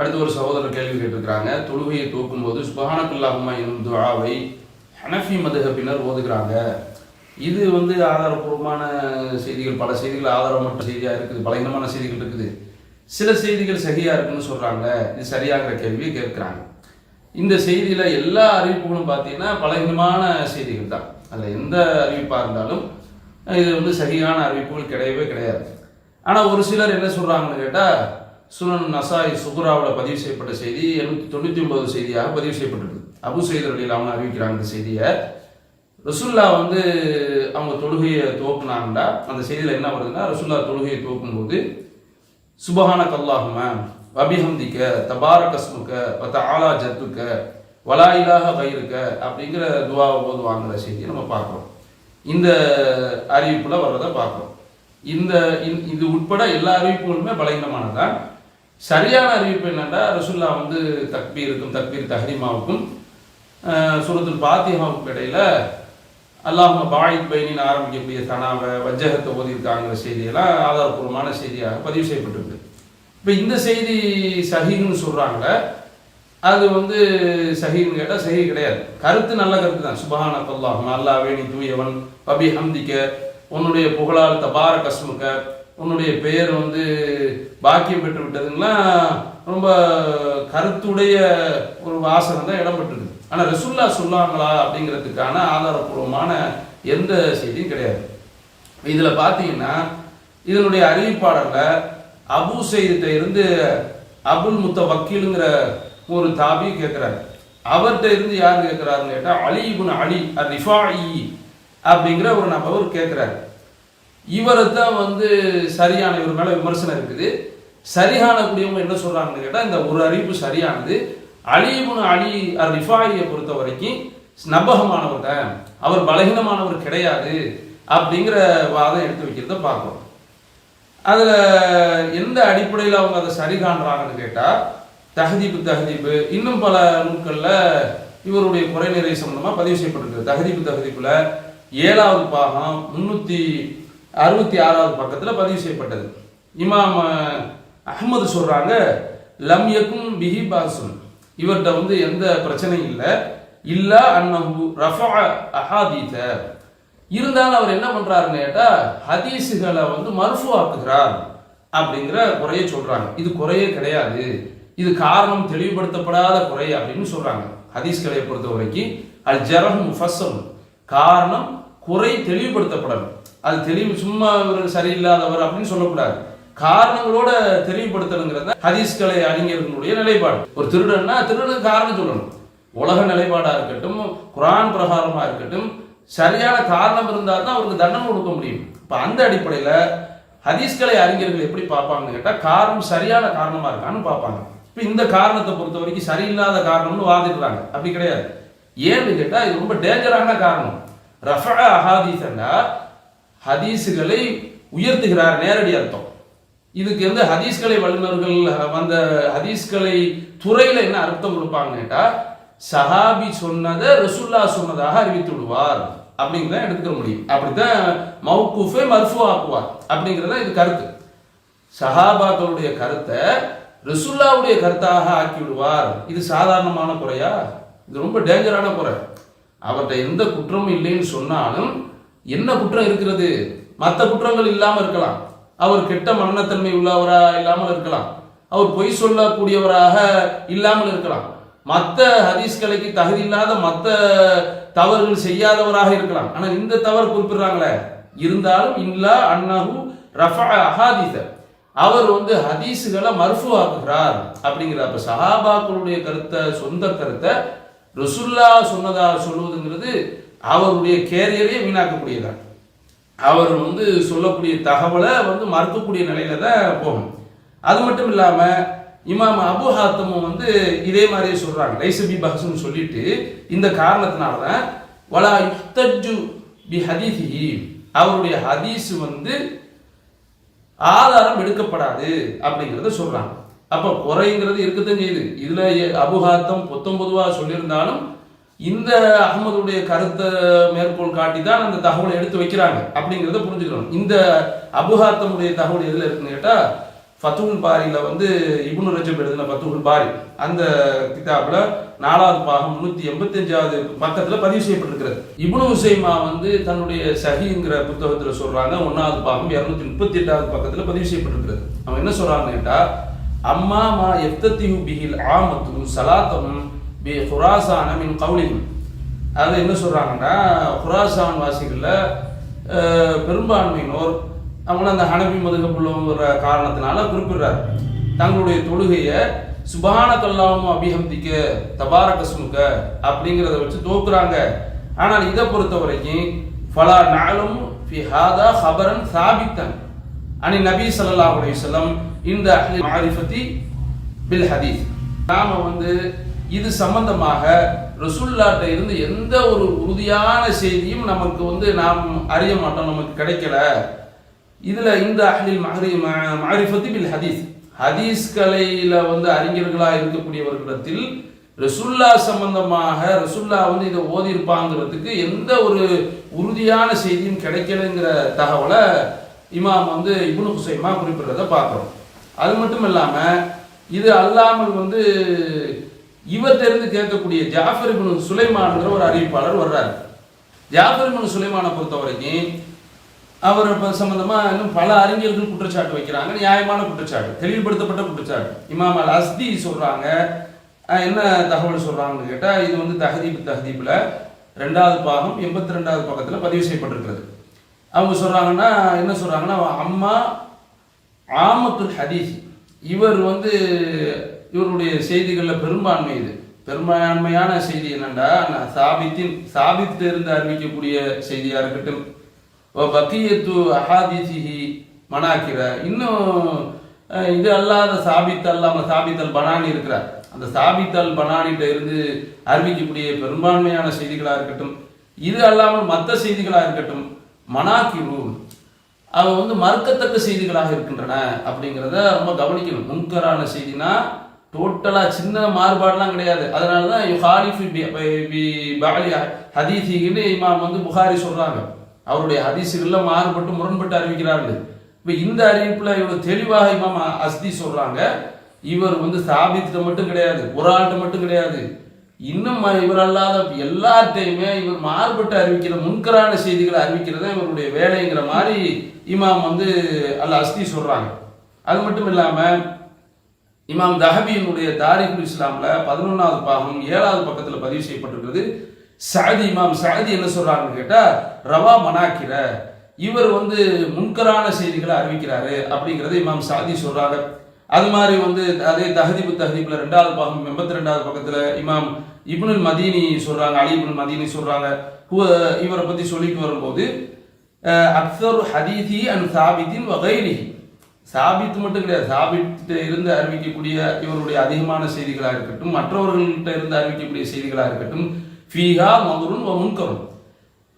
அடுத்து ஒரு சகோதரர் கேள்வி கேட்டிருக்கிறாங்க. தொழுகையை தூக்கும்போது சுபஹானக்குல்லாஹுமா எனும் துவாவை ஹனஃபி மதுகப்பினர் ஓதுகிறாங்க. இது வந்து ஆதாரப்பூர்வமான செய்திகள் பல செய்திகள் ஆதாரமற்ற செய்தியாக இருக்குது பலகீனமான செய்திகள் இருக்குது. சில செய்திகள் சரியாக இருக்குன்னு சொல்கிறாங்க இது சரியாகிற கேள்வியை கேட்குறாங்க. இந்த செய்தியில் எல்லா அறிவிப்புகளும் பார்த்தீங்கன்னா பலகீனமான செய்திகள் தான். அதில் எந்த அறிவிப்பாக இருந்தாலும் இது வந்து சரியான அறிவிப்புகள் கிடையவே கிடையாது. ஆனால் ஒரு சிலர் என்ன சொல்கிறாங்கன்னு கேட்டால் சுனன் நசாய் சுகுராவில் பதிவு செய்யப்பட்ட செய்தி எழுநூத்தி தொண்ணூற்றி ஒன்பது செய்தியாக பதிவு செய்யப்பட்டிருக்கு. அபு செய்தர் அலியில் அவங்க அறிவிக்கிறாங்க இந்த செய்தியை. ரசுல்லா வந்து அவங்க தொழுகையை துவக்குனாங்கடா அந்த செய்தியில் என்ன வருதுன்னா ரசுல்லா தொழுகையை துவக்கும்போது சுபஹான கல்லாகும வபிஹம்திக்க தபார கஸ்முக்க பத்த ஆலா ஜத்துக்க வலா இலாஹ கயிறுக்க அப்படிங்கிற துவாவை போது வாங்குற செய்தியை நம்ம பார்க்குறோம். இந்த அறிவிப்பில் வர்றதை பார்க்குறோம். இந்த இது உட்பட எல்லா அறிவிப்புகளுமே பலகீனமானதான் சரியான அறிவிப்பு என்னென்னா ரசுல்லா வந்து தக்பீருக்கும் தக்பீர் தஹரிமாவுக்கும் சூரத்துல் பாத்தியாவுக்கும் இடையில அல்லாஹ் பாயித் பைனின் ஆரம்பிக்கக்கூடிய தனாவை வஜ்ஜகத்தை ஓதியிருக்காங்கிற செய்தியெல்லாம் ஆதாரப்பூர்வமான செய்தியாக பதிவு செய்யப்பட்டிருக்கு. இப்போ இந்த செய்தி சஹின்னு சொல்கிறாங்க அது வந்து சஹின்னு கேட்டால் சஹி கிடையாது. கருத்து நல்ல கருத்து தான். சுபஹான அல்லாஹ் அல்லாவே நீ தூயவன் பபி ஹம்திக்க உன்னுடைய புகழால் தபார கஸ்முக்க உன்னுடைய பெயர் வந்து பாக்கியம் பெற்று விட்டதுங்களாம் ரொம்ப கருத்துடைய ஒரு வாசகம் தான் இடம்பெற்றிருக்கு. ஆனால் ரசுல்லா சொல்லாங்களா அப்படிங்கிறதுக்கான ஆதாரப்பூர்வமான எந்த செய்தியும் கிடையாது. இதில் பார்த்தீங்கன்னா இதனுடைய அறிவிப்பாளரில் அபு செய்திட்ட இருந்து அபுல் முத்த வக்கீலுங்கிற ஒரு தாபி கேட்குறாரு அவர்கிட்ட இருந்து யார் கேட்குறாருன்னு கேட்டால் அலி இப்னு அலி அர் ரிஃபாயி அப்படிங்கிற ஒரு நபர் கேட்குறாரு இவரை தான் வந்து சரியான இவர் மேலே விமர்சனம் இருக்குது. சரியானக்கூடியவங்க என்ன சொல்கிறாங்கன்னு கேட்டால் இந்த ஒரு அறிவிப்பு சரியானது. அலிபுன் அலி அர் ரிஃபாயியை பொறுத்த வரைக்கும் நபகமானவர் தான் அவர் பலகீனமானவர் கிடையாது அப்படிங்கிற வாதம் எடுத்து வைக்கிறத பார்க்குறோம். அதில் எந்த அடிப்படையில் அவங்க அதை சரி காண்றாங்கன்னு கேட்டால் தகதிப்பு தகதிப்பு இன்னும் பல நூல்களில் இவருடைய குறைநிறை சம்பந்தமாக பதிவு செய்யப்பட்டிருக்கு. தகதிப்பு தகதிப்பில் ஏழாவது பாகம் முன்னூற்றி அறுபத்தி ஆறாவது பக்கத்தில் பதிவு செய்யப்பட்டது. இமாம் அஹ்மது சொல்கிறாங்க லம் யக்கும் பிஹி பாசுன் இவர்கிட்ட வந்து எந்த பிரச்சனையும் இல்லை. இல்லா அன்னஹு ரஃபா அஹாதீத. இருந்தாலும் அவர் என்ன பண்ணுறாருன்னு கேட்டால் ஹதீஸுகளை வந்து மர்ஃபு ஆக்குகிறார் அப்படிங்கிற குறைய சொல்கிறாங்க இது குறையே கிடையாது. இது காரணம் தெளிவுபடுத்தப்படாத குறை அப்படின்னு சொல்கிறாங்க ஹதீஸ்களை பொறுத்த வரைக்கும் அல் ஜரஹ் முஃபஸ்ஸல் காரணம் குறை தெளிவுபடுத்தப்படணும். அது தெளிவு சும்மா இவர் சரியில்லாதவர் அப்படின்னு சொல்லக்கூடாது. காரணங்களோட தெளிவுபடுத்தணுங்கிறத ஹதீஸ்களை அறிஞர்களுடைய நிலைப்பாடு. ஒரு திருடன்னா திருடனுக்கு காரணம் சொல்லணும். உலக நிலைப்பாடாக இருக்கட்டும் குரான் பிரகாரமா இருக்கட்டும் சரியான காரணம் இருந்தால் தான் அவருக்கு தண்டனை கொடுக்க முடியும். இப்போ அந்த அடிப்படையில் ஹதீஸ்களை அறிஞர்கள் எப்படி பார்ப்பாங்கன்னு கேட்டால் காரணம் சரியான காரணமா இருக்கான்னு பார்ப்பாங்க. இப்போ இந்த காரணத்தை பொறுத்த வரைக்கும் சரியில்லாத காரணம்னு வாதிடுறாங்க. அப்படி கிடையாது. ஏன்னு கேட்டால் இது ரொம்ப டேஞ்சரான காரணம். ரஃபா அஹாதீசன்னா ஹதீஸுகளை உயர்த்துகிறார் நேரடி அர்த்தம். இதுக்கு வந்து ஹதீஸ்களை வல்லுநர்கள் வந்த ஹதீஸ்களை துறையில என்ன அர்த்தம் கொடுப்பாங்கட்டா சஹாபி சொன்னதை ரசுல்லா சொன்னதாக அறிவித்து விடுவார். அப்படிங்கிறத எடுத்துக்க முடியும். அப்படித்தான் மவுக்குஃபே மர்ஃபு ஆக்குவார். அப்படிங்கிறத இது கருத்து. சஹாபாக்களுடைய கருத்தை ரசுல்லாவுடைய கருத்தாக ஆக்கி விடுவார். இது சாதாரணமான குறையா? இது ரொம்ப டேஞ்சரான குறை. அவர்கிட்ட எந்த குற்றமும் இல்லைன்னு சொன்னாலும் என்ன குற்றம் இருக்கிறது? மற்ற குற்றங்கள் இல்லாமல் இருக்கலாம். அவர் கெட்ட மரணத்தன்மை உள்ளவரா இல்லாமல் இருக்கலாம். அவர் பொய் சொல்லக்கூடியவராக இல்லாமல் இருக்கலாம். மற்ற ஹதீஸ்களுக்கு தகுதி இல்லாத மற்ற தவறுகள் செய்யாதவராக இருக்கலாம். ஆனால் இந்த தவறு குறிப்பிடுறாங்களே. இருந்தாலும் இல்லா அன்னஹு ரஃபா அஹாதித அவர் வந்து ஹதீஸுகளை மர்ஃபு அப்படிங்கிறப்ப அப்படிங்கிற அப்ப சஹாபாக்களுடைய கருத்தை சொந்த கருத்தை ரசுல்லா சொன்னதாக சொல்லுவதுங்கிறது அவருடைய கேரியரே வீணாக்கக்கூடியதான் அவர் வந்து சொல்லக்கூடிய தகவலை வந்து மறுக்கக்கூடிய நிலையில தான் போகும். அது மட்டும் இல்லாம இமாம் அபு ஹாத்தமும் வந்து இதே மாதிரியே சொல்றாங்க. லைசபி பஹசுன்னு சொல்லிட்டு இந்த காரணத்தினால தான் வலா யுத்தஜு பி ஹதீஹி அவருடைய ஹதீஸ் வந்து ஆதாரம் எடுக்கப்படாது அப்படிங்கிறத சொல்றாங்க. அப்ப குறைங்கிறது இருக்கத்தான் செய்யுது. இதுல அபுஹாத்தம் பொத்தொன்பதுவா சொல்லியிருந்தாலும் இந்த அகமதுடைய கருத்தை மேற்கோள் காட்டி தான் அந்த தகவலை எடுத்து வைக்கிறாங்க அப்படிங்கிறத புரிஞ்சுக்கணும். இந்த அபுஹாத்தமுடைய தகவல் எதில் இருக்குன்னு கேட்டால் ஃபத்துகுல் பாரியில் வந்து இபுனு ரஜப் எழுதின ஃபத்துகுல் பாரி. அந்த கிதாபில் நாலாவது பாகம் முன்னூத்தி எண்பத்தி அஞ்சாவது பதிவு செய்யப்பட்டிருக்கிறது. இப்னு உசைமா வந்து தன்னுடைய சஹிங்கிற புத்தகத்தில் சொல்கிறாங்க ஒன்றாவது பாகம் இரநூத்தி முப்பத்தி எட்டாவது பக்கத்தில் பதிவு செய்யப்பட்டிருக்கிறது. அவன் என்ன சொல்கிறான்னு கேட்டால் அம்மா மா எஃப்தத்திஹு பிஹில் ஆமத்தும் சலாத்தமும் பி ஹுராசான மின் கவுலிஹிம் அது என்ன சொல்கிறாங்கன்னா ஹுராசான் வாசிகளில் பெரும்பான்மையினோர் அவங்கள அந்த ஹனபி மதுகப்புள்ளவங்கிற காரணத்தினால குறிப்பிடுறாரு. தங்களுடைய தொழுகையை சுபான கல்லாமும் அபிஹந்திக்க தபார கஸ்முக்க அப்படிங்கிறத வச்சு தோக்குறாங்க. ஆனால் இதை பொறுத்த வரைக்கும் ஃபலா நாளும் ஃபி ஹாதா ஹபரன் சாபித்தன். அனி நபி ஸல்லல்லாஹு அலைஹி வஸல்லம் இந்த பில் ஹதீஸ். நாம வந்து இது சம்பந்தமாக ரசுல்லாட்ட இருந்து எந்த ஒரு உறுதியான செய்தியும் நமக்கு வந்து நாம் அறிய மாட்டோம் நமக்கு கிடைக்கல. இதுல இந்த அஹ்லில் மஹரி மாரிஃபத்தி பில் ஹதீஸ். ஹதீஸ் கலையில வந்து அறிஞர்களா இருக்கக்கூடியவர்களிடத்தில் ரசுல்லா சம்பந்தமாக ரசுல்லா வந்து இதை ஓதி இருப்பாங்கிறதுக்கு எந்த ஒரு உறுதியான செய்தியும் கிடைக்கலங்கிற தகவலை இமாம் வந்து இபுனு ஹுசைமா குறிப்பிடுறத பார்க்குறோம். அது மட்டும் இல்லாம இது அல்லாமல் வந்து இவர்கிட்ட கேட்கக்கூடிய ஜாஃபர் இப்னு சுலைமான்ங்கிற ஒரு அறிவிப்பாளர் வர்றாரு. ஜாஃபர் இப்னு சுலைமானை பொறுத்த வரைக்கும் அவர் இப்ப சம்பந்தமா இன்னும் பல அறிஞர்கள் குற்றச்சாட்டு வைக்கிறாங்க. நியாயமான குற்றச்சாட்டு தெளிவுபடுத்தப்பட்ட குற்றச்சாட்டு. இமாம் அல் அஸ்தி சொல்றாங்க. என்ன தகவல் சொல்றாங்கன்னு கேட்டால் இது வந்து தஹதீப் தஹதீப்ல ரெண்டாவது பாகம் எண்பத்தி ரெண்டாவது பக்கத்தில் பதிவு செய்யப்பட்டிருக்கிறது. அவங்க சொல்றாங்கன்னா என்ன சொல்றாங்கன்னா அம்மா ஆமத்துல் ஹதீஸ் இவர் வந்து இவருடைய செய்திகளில் பெரும்பான்மை இது. பெரும்பான்மையான செய்தி என்னென்னா நான் சாபித்தின் சாபித்து இருந்து அறிவிக்கக்கூடிய செய்தியாக இருக்கட்டும். வ பக்கியத்து அஹாதிசிஹி மனாக்கிற. இன்னும் இது அல்லாத சாபித் அல்லாம சாபித்தல் பனானி இருக்கிறார். அந்த சாபித்தல் பனானிட்ட இருந்து அறிவிக்கக்கூடிய பெரும்பான்மையான செய்திகளாக இருக்கட்டும். இது அல்லாமல் மற்ற செய்திகளாக இருக்கட்டும். மனாக்கிரு அவை வந்து மறுக்கத்தக்க செய்திகளாக இருக்கின்றன அப்படிங்கிறத ரொம்ப கவனிக்கணும். முன்கரான செய்தினா டோட்டலாக சின்ன மாறுபாடுலாம் கிடையாது. அதனால தான் யுஹாலிஃபி பி- பாலி ஹதீசின்னு இமாம் வந்து புகாரி சொல்கிறாங்க அவருடைய ஹதீசுகளில் மாறுபட்டு முரண்பட்டு அறிவிக்கிறார்கள். இப்போ இந்த அறிவிப்பில் இவர் தெளிவாக இமாம் அஸ்தி சொல்கிறாங்க இவர் வந்து ஸ்தாபித்த மட்டும் கிடையாது ஒரு ஆள்கிட்ட மட்டும் கிடையாது. இன்னும் இவர் அல்லாத எல்லார்ட்டையுமே இவர் மாறுபட்டு அறிவிக்கிற முன்கரான செய்திகளை அறிவிக்கிறது இவருடைய வேலைங்கிற மாதிரி இமாம் வந்து அல்ல அஸ்தி சொல்கிறாங்க அது மட்டும் இல்லாமல் இமாம் தஹபியினுடைய தாரிகுல் இஸ்லாமில் பதினொன்றாவது பாகம் ஏழாவது பக்கத்தில் பதிவு செய்யப்பட்டிருக்கிறது. சாதி இமாம் சாதி என்ன சொல்கிறாங்கன்னு கேட்டால் ரவா மனாக்கிற இவர் வந்து முன்கரான செய்திகளை அறிவிக்கிறாரு அப்படிங்கிறத இமாம் சாதி சொல்கிறாங்க அது மாதிரி வந்து அதே தஹதிபு தஹதிபில் ரெண்டாவது பாகம் எண்பத்தி ரெண்டாவது பக்கத்தில் இமாம் இப்னுல் மதீனி சொல்கிறாங்க அலி இப்னுல் மதீனி சொல்கிறாங்க இவரை பற்றி சொல்லிட்டு வரும்போது அக்சர் ஹதீதி அண்ட் சாபித்தின் வகைரிஹி சாபித்து மட்டும் கிடையாது. சாபித்து இருந்து அறிவிக்கக்கூடிய இவருடைய அதிகமான செய்திகளாக இருக்கட்டும் மற்றவர்கள்ட்ட இருந்து அறிவிக்கக்கூடிய செய்திகளாக இருக்கட்டும் ஃபீஹா மதுரும் முன்கரும்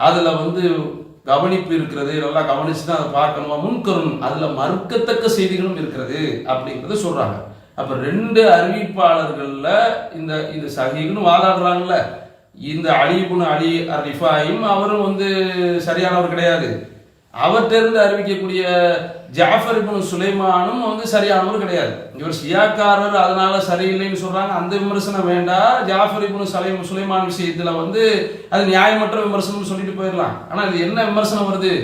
அதில் வந்து கவனிப்பு இருக்கிறது நல்லா கவனிச்சு தான் அதை பார்க்கணும். முன்கரும் அதில் மறுக்கத்தக்க செய்திகளும் இருக்கிறது அப்படிங்கிறத சொல்கிறாங்க அப்போ ரெண்டு அறிவிப்பாளர்களில் இந்த இந்த சஹீஹ்னு வாதாடுறாங்கல்ல. இந்த அலிபுன் அலி ரிஃபாயும் அவரும் வந்து சரியானவர் கிடையாது. அவற்றிருந்து அறிவிக்கக்கூடிய ஜாஃபர் இப்னு சுலைமானும் வந்து சரியானவர் கிடையாது. இவர் ஷியாக்காரர் அதனால சரியில்லைன்னு சொல்றாங்க. அந்த விமர்சனம் வேண்டாம் ஜாஃபர் இப்னு சலைம் சுலைமான் விஷயத்துல வந்து அது நியாயமற்ற விமர்சனம் சொல்லிட்டு போயிடலாம். ஆனா இது என்ன விமர்சனம் வருது?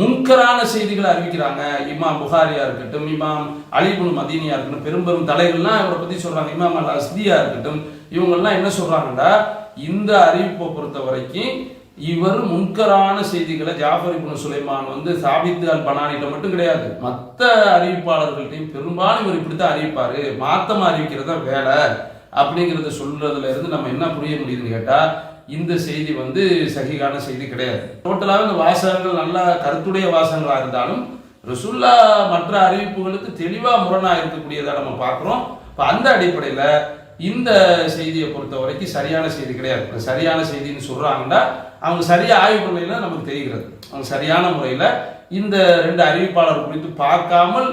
முன்கரான செய்திகளை அறிவிக்கிறாங்க. இமாம் புகாரியா இருக்கட்டும் இமாம் அலிபுன் மதீனியா இருக்கட்டும் பெரும் பெரும் தலைகள்லாம் இவரை பத்தி சொல்றாங்க. இமாம் அல் அஸ்தியா இருக்கட்டும் இவங்கெல்லாம் என்ன சொல்றாங்கன்னா இந்த அறிவிப்பை பொறுத்த வரைக்கும் இவர் முன்கரான செய்திகளை ஜாஃபர் இப்னு சுலைமான் வந்து சாபித்து அல் பனானிட்ட மட்டும் கிடையாது மற்ற அறிவிப்பாளர்கள்ட்டையும் பெரும்பாலும் இவர் இப்படித்தான் அறிவிப்பார் மாத்தமாக அறிவிக்கிறது தான் வேலை அப்படிங்கிறத சொல்றதுல இருந்து நம்ம என்ன புரிய முடியுதுன்னு கேட்டால் இந்த செய்தி வந்து சகிகான செய்தி கிடையாது. டோட்டலாக இந்த வாசகங்கள் நல்ல கருத்துடைய வாசகங்களாக இருந்தாலும் ரசுல்லா மற்ற அறிவிப்புகளுக்கு தெளிவாக முரணாக இருக்கக்கூடியதாக நம்ம பார்க்குறோம். இப்போ அந்த அடிப்படையில் இந்த செய்தியை பொறுத்த வரைக்கும் சரியான செய்தி கிடையாது. சரியான செய்தின்னு சொல்கிறாங்கன்னா அவங்க சரியாக ஆய்வு முறையில் நமக்கு தெரிகிறது. அவங்க சரியான முறையில் இந்த ரெண்டு அறிவிப்பாளர் குறித்து பார்க்காமல்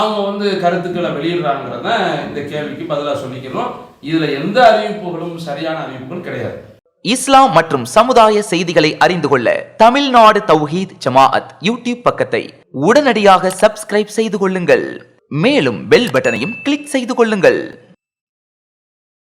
அவங்க வந்து கருத்துக்களை வெளியிடுறாங்கிறத இந்த கேள்விக்கு பதிலாக சொல்லிக்கிறோம். இதில் எந்த அறிவிப்புகளும் சரியான அறிவிப்புகள் கிடையாது. இஸ்லாம் மற்றும் சமுதாய செய்திகளை அறிந்து கொள்ள தமிழ்நாடு தௌஹீத் ஜமாஅத் யூடியூப் பக்கத்தை உடனடியாக சப்ஸ்கிரைப் செய்து கொள்ளுங்கள். மேலும் பெல் பட்டனையும் கிளிக் செய்து கொள்ளுங்கள்.